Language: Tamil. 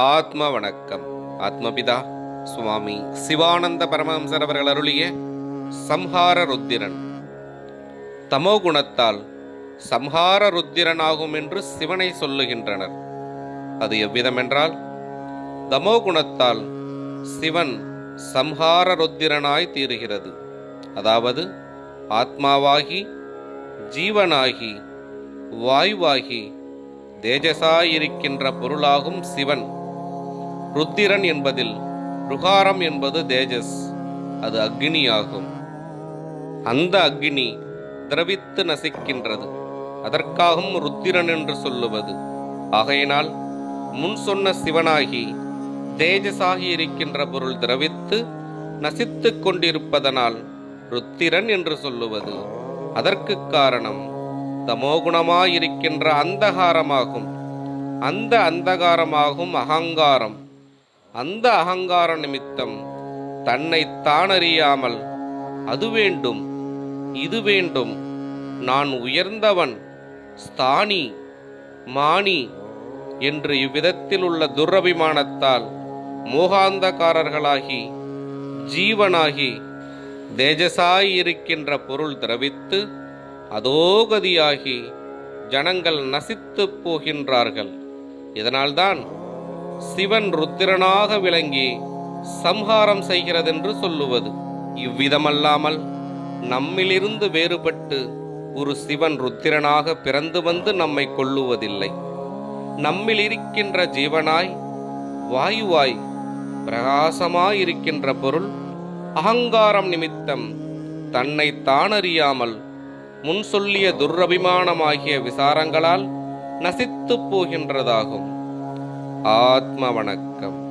ஆத்ம வணக்கம் ஆத்மபிதா சுவாமி சிவானந்த பரமஹம்சர் அவர்கள் அருளிய சம்ஹார ருத்திரன் தமோ குணத்தால் சம்ஹார ருத்திரனாகும் என்று சிவனை சொல்லுகின்றனர். அது எவ்விதமென்றால் தமோ குணத்தால் சிவன் சம்ஹார ருத்திரனாய் தீருகிறது. அதாவது ஆத்மாவாகி ஜீவனாகி வாயுவாகி தேஜசாயிருக்கின்ற பொருளாகும் சிவன். ருத்திரன் என்பதில் ருகாரம் என்பது தேஜஸ் அது அக்னியாகும். அந்த அக்னி திரவித்து நசிக்கின்றது. அதற்காகவும் ருத்திரன் என்று சொல்லுவது. ஆகையினால் முன் சொன்ன சிவனாகி தேஜஸாகி இருக்கின்ற பொருள் திரவித்து நசித்து கொண்டிருப்பதனால் ருத்திரன் என்று சொல்லுவது. அதற்கு காரணம் தமோகுணமாயிருக்கின்ற அந்தகாரமாகும். அந்த அந்தகாரமாகும் அகங்காரம். அந்த அகங்கார நிமித்தம் தன்னை தானறியாமல் அது வேண்டும் இது வேண்டும் நான் உயர்ந்தவன் ஸ்தானி மானி என்று இவ்விதத்தில் உள்ள துரபிமானத்தால் மோகாந்தகாரர்களாகி ஜீவனாகி தேஜசாய் இருக்கின்ற பொருள் திரவித்து அதோகதியாகி ஜனங்கள் நசித்துப் போகின்றார்கள். இதனால்தான் சிவன் ருத்திரனாக விளங்கி சம்ஹாரம் செய்கிறதென்று சொல்லுவது இவ்விதமல்லாமல் நம்மிலிருந்து வேறுபட்டு ஒரு சிவன் ருத்திரனாக பிறந்து வந்து நம்மை கொள்ளுவதில்லை நம்மில் இருக்கின்ற ஜீவனாய் வாயுவாய் பிரகாசமாயிருக்கின்ற பொருள் அகங்காரம் நிமித்தம் தன்னை தானறியாமல் முன் சொல்லிய துரபிமானமாகிய விசாரங்களால் நசித்துப் போகின்றதாகும். ஆத்ம வணக்கம்